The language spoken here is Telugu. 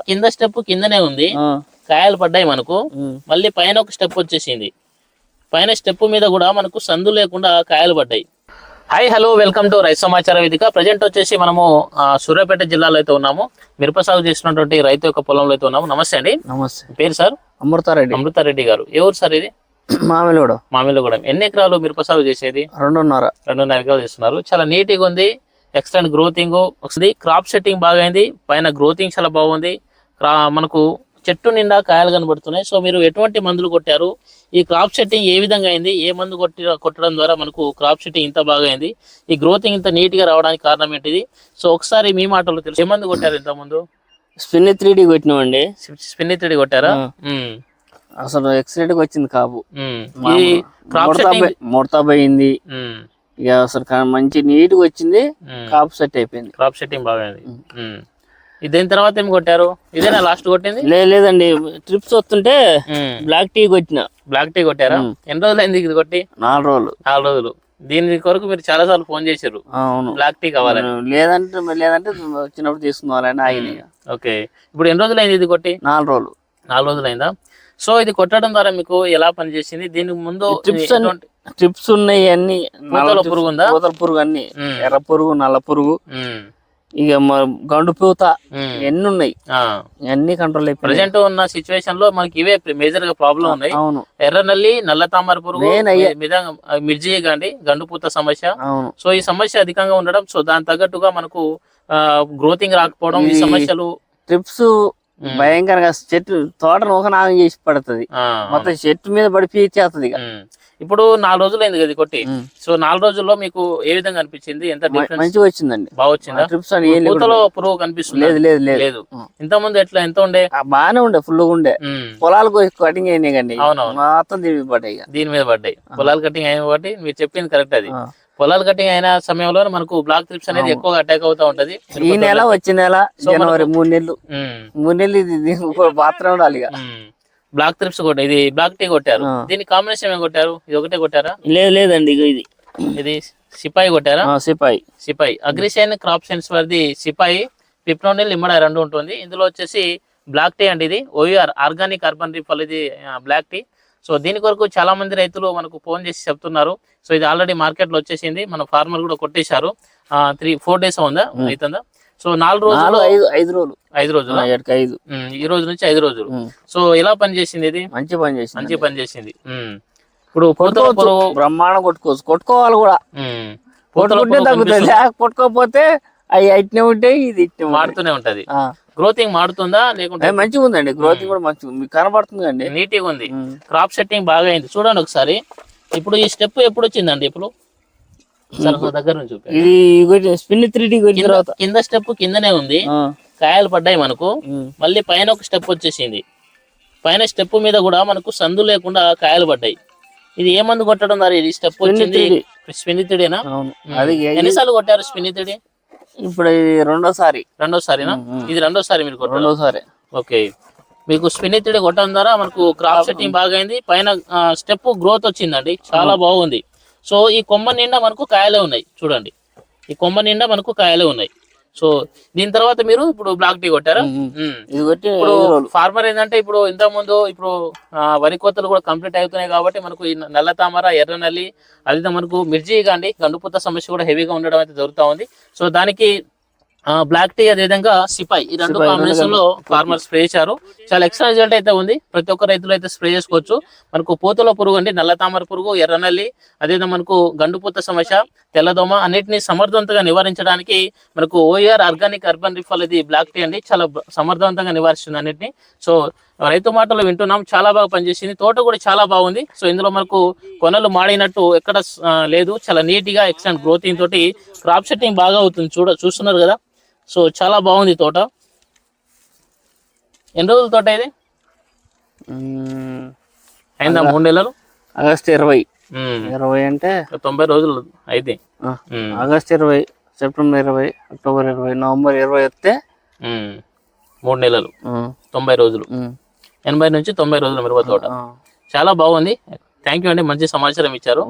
కింద స్టెప్ కిందనే ఉంది. కాయలు పడ్డాయి మనకు. మళ్ళీ పైన ఒక స్టెప్ వచ్చేసింది. పైన స్టెప్ మీద కూడా మనకు సందు లేకుండా కాయలు పడ్డాయి. హాయ్ హలో వెల్కమ్ టు రైతు సమాచార వేదిక. ప్రజెంట్ వచ్చేసి మనము సూర్యాపేట జిల్లాలో అయితే ఉన్నాము. మిరప సాగు చేసినటువంటి రైతు యొక్క పొలంలో అయితే ఉన్నాము. నమస్తే అండి. నమస్తే. పేరు సార్? అమృతారెడ్డి. అమృతారెడ్డి గారు. ఊరు సార్ ఇది? మామిలోడు మామిళ్ళగూడెం ఎన్ని ఎకరాలు మిరప సాగు చేసేది? రెండున్నర. రెండున్నర ఎకరాలు చేస్తున్నారు. చాలా నీట్గా ఉంది. ఎక్స్టెండ్ గ్రోతింగ్ వస్తుంది క్రాప్ సెట్టింగ్ బాగా అయింది పైన గ్రోతింగ్ చాలా బాగుంది. మనకు చెట్టు నిండా కాయలు కనబడుతున్నాయి. సో మీరు ఎటువంటి మందులు కొట్టారు? ఈ క్రాప్ సెట్టింగ్ ఏ విధంగా అయింది? ఏ మందు కొట్టి కొట్టడం ద్వారా మనకు క్రాప్ సెట్టింగ్ ఇంత బాగా అయింది ఈ గ్రోతింగ్ ఇంత నీట్గా రావడానికి కారణం ఏంటిది? సో ఒకసారి మీ మాటలు తెలుసు. ఏ మందు కొట్టారు ఇంత ముందు స్పిన్ త్రీ డి కొట్టినామండి స్పిన్ త్రీ కొట్టారా? ఆ. ఉమ్, అసలు ఎక్సలెంట్గా వచ్చింది కాపు. క్రాప్ ముడత పోయింది. ఇక అసలు మంచి నీట్గా వచ్చింది. కాపు సెట్ అయిపోయింది. క్రాప్ సెట్టింగ్ బాగా దీని తర్వాత ఏం కొట్టారు? ఇదేనా లాస్ట్ కొట్టింది? లేదండి. ట్రిప్స్ వస్తుంటే బ్లాక్ టీ కొట్టిన. బ్లాక్ టీ కొట్టారా? ఎన్ని రోజులు అయింది ఇది కొట్టి? నాలుగు రోజులు. నాలుగు రోజులు. దీని కొరకు మీరు చాలా సార్లు ఫోన్ చేశారు. అవును. బ్లాక్ టీ కావాలని. లేదంటే లేదంటే వచ్చినప్పుడు తీసుకుందామని ఆగినాయి. ఇక. ఓకే. ఇప్పుడు ఎన్ని రోజులు అయింది ఇది కొట్టి? నాలుగు రోజులు. నాలుగు రోజులు అయిందా? సో ఇది కొట్టడం ద్వారా మీకు ఎలా పనిచేసింది? దీనికి ముందు ట్రిప్స్ ట్రిప్స్ ఉన్నాయి అన్ని. పూతల పురుగు ఉందా? పూతల పురుగు అన్ని. ఎర్ర పురుగు నల్ల పురుగు. ఇక గండు పూత. ఎన్ని ఉన్నాయి. అన్ని కంట్రోల్ అయిపోయినాయి. ప్రజెంట్ ఉన్న సిచ్యువేషన్లో మనకి ఇవే మేజర్గా ప్రాబ్లం ఉన్నాయి. అవును. ఎర్ర నల్లి నల్ల తామర పురుగు మిర్జీ గాండి గండుపూత సమస్య. అవును. సో ఈ సమస్య అధికంగా ఉండడం సో దాని తగ్గట్టుగా మనకు గ్రోతింగ్ రాకపోవడం ఈ- సమస్యలు ట్రిప్స్ భయంకరంగా చెట్టు తోటను ఒక నాగం చేసి పడుతుంది. మొత్తం చెట్టు మీద పడి పీచేస్తుంది. ఇప్పుడు నాలుగు రోజులు అయింది కదా కొట్టి. సో నాలుగు రోజుల్లో మీకు ఏ విధంగా అనిపించింది? ఎంత మంచిగా వచ్చిందండి. బాగా వచ్చిందా? ట్రిప్స్ పూతలో పురుగు కనిపిస్తుంది? లేదు లేదు లేదు. ఇంత ముందు ఎట్లా? ఎంత ఉండే? బాగానే ఉండే ఫుల్ ఉండే. ఉమ్. పొలాలకు కటింగ్ అయినాయి కండి అవునవును. మొత్తం దీని మీద పడ్డాయి దీని మీద పడ్డాయి. పొలాలు కటింగ్ అయిన కాబట్టి మీరు చెప్పింది కరెక్ట్ అది. పొలాలు కటింగ్ అయిన సమయంలో మనకు బ్లాక్ ట్రిప్స్ అనేది ఎక్కువగా అటాక్ అవుతా ఉంటది. ఈ నెల వచ్చే నెల జనవరి మూడు నెలలు. మూడు నెలలు ఇది పాత్ర ఉండాలి. బ్లాక్ ట్రిప్స్ కొట్ట ఇది బ్లాక్ టీ కొట్టారు. దీని కాంబినేషన్ ఏం కొట్టారు? ఇది ఒకటే కొట్టారా? లేదు లేదండి ఇది. ఇది సిపాయి కొట్టారా? సిపాయి. సిపాయి. అగ్రిసైన్ క్రాప్ సైన్స్ వారిది సిపాయి పిప్నోనిల్ ఇమ్మడ రెండు ఉంటుంది. ఇందులో వచ్చేసి బ్లాక్ టీ అండి ఇది. ఓయూఆర్ ఆర్గానిక్ అర్బన్ రిఫల్ ఇది బ్లాక్ టీ సో దీని కొరకు చాలా మంది రైతులు మనకు ఫోన్ చేసి చెప్తున్నారు. సో ఇది ఆల్రెడీ మార్కెట్లో వచ్చేసింది. మన ఫార్మర్ కూడా కొట్టేశారు. త్రీ ఫోర్ డేస్ ఉందా? అవుతుందా సో నాలుగు రోజులు ఐదు ఐదు రోజులు. ఐదు రోజులు? ఐదు. ఈ రోజు నుంచి ఐదు రోజులు. సో ఎలా పని చేసింది ఇది? మంచి పని చేసింది. మంచి పని చేసింది. ఇప్పుడు బ్రహ్మాండం కొట్టుకోవచ్చు. కొట్టుకోవాలి కూడా. తగ్గుతుంది? లేక కొట్టుకోకపోతే అవి ఇట్నే ఉంటాయి ఇది. మారుతూనే ఉంటది. గ్రోతింగ్ మారుతుందా? లేకుంటే మంచిగా ఉందండి. గ్రోత్ కూడా మంచిగా. మీకు కనబడుతుంది అండి. నీట్గా ఉంది. క్రాప్ సెట్టింగ్ బాగా అయింది. చూడండి ఒకసారి. ఇప్పుడు ఈ స్టెప్ ఎప్పుడు వచ్చిందండి ఇప్పుడు? దగ్గర నుంచి ఇది స్పిన్ త్రీ డి తర్వాత. కింద స్టెప్ కిందనే ఉంది. కాయలు పడ్డాయి మనకు. మళ్ళీ పైన ఒక స్టెప్ వచ్చేసింది. పైన స్టెప్ మీద కూడా మనకు సందు లేకుండా కాయలు పడ్డాయి. ఇది ఏ మందు కొట్టడం ద్వారా ఇది స్టెప్ వచ్చింది? స్పినితిడేనా అవును. అది ఎన్నిసార్లు కొట్టారు స్పినితిడి ఇప్పుడు ఇది రెండోసారి రెండోసారినా ఇది రెండోసారి మీరు కొట్టారు? రెండోసారి ఓకే. మీకు స్పినితిడి కొట్టడం ద్వారా మనకు క్రాప్ సెట్టింగ్ బాగా అయింది పైన స్టెప్ గ్రోత్ వచ్చిందండి. చాలా బాగుంది. సో ఈ కొమ్మ నిండా మనకు కాయలే ఉన్నాయి. చూడండి. ఈ కొమ్మ నిండా మనకు కాయలే ఉన్నాయి. సో దీని తర్వాత మీరు ఇప్పుడు బ్లాక్ టీ కొట్టారా. ఇది కొట్టి ఇప్పుడు ఫార్మర్ ఏంటంటే ఇప్పుడు ఇంత ముందు ఇప్పుడు వరి కోతలు కూడా కంప్లీట్ అవుతున్నాయి కాబట్టి మనకు ఈ నల్ల తామర ఎర్ర నల్లి అదే మనకు మిర్చి కాండి గండుపుత్త సమస్య కూడా హెవీగా ఉండడం అయితే జరుగుతూ ఉంది. సో దానికి బ్లాక్ టీ అదేవిధంగా సిపాయి ఈ రెండు కాంబినేషన్లో ఫార్మర్ స్ప్రే చేశారు. చాలా ఎక్స్ట్రా రిజల్ట్ అయితే ఉంది. ప్రతి ఒక్క రైతులు అయితే స్ప్రే చేసుకోవచ్చు. మనకు పూతల పురుగు అండి నల్ల తామర పురుగు ఎర్ర నల్లి అదేవిధంగా మనకు గండుపుత్త సమస్య తెల్లదోమ అన్నిటిని సమర్థవంతంగా నివారించడానికి మనకు ఓఆర్ ఆర్గానిక్ అర్బన్ రిఫల్ ఇది బ్లాక్ టీ అండి. చాలా సమర్థవంతంగా నివారిస్తుంది అన్నిటిని. సో రైతు మాటలు వింటున్నాం. చాలా బాగా పనిచేసింది. తోట కూడా చాలా బాగుంది. సో ఇందులో మనకు కొనలు మాడినట్టు ఎక్కడ లేదు. చాలా నీట్గా ఎక్సలెంట్ గ్రోతింగ్ తోటి క్రాప్ సెట్టింగ్ బాగా అవుతుంది. చూడ చూస్తున్నారు కదా. సో చాలా బాగుంది తోట. ఎన్ని రోజుల తోట ఇది. అయిందా మూడు నెలలు? ఆగస్ట్ ఇరవై. ఇరవై అంటే తొంభై రోజులు అయితే ఆగస్ట్ ఇరవై సెప్టెంబర్ ఇరవై అక్టోబర్ ఇరవై నవంబర్ ఇరవై వస్తే మూడు నెలలు. తొంభై రోజులు. ఎనభై నుంచి తొంభై రోజుల మిరప తోట. చాలా బాగుంది. థ్యాంక్ యూ అండి. మంచి సమాచారం ఇచ్చారు.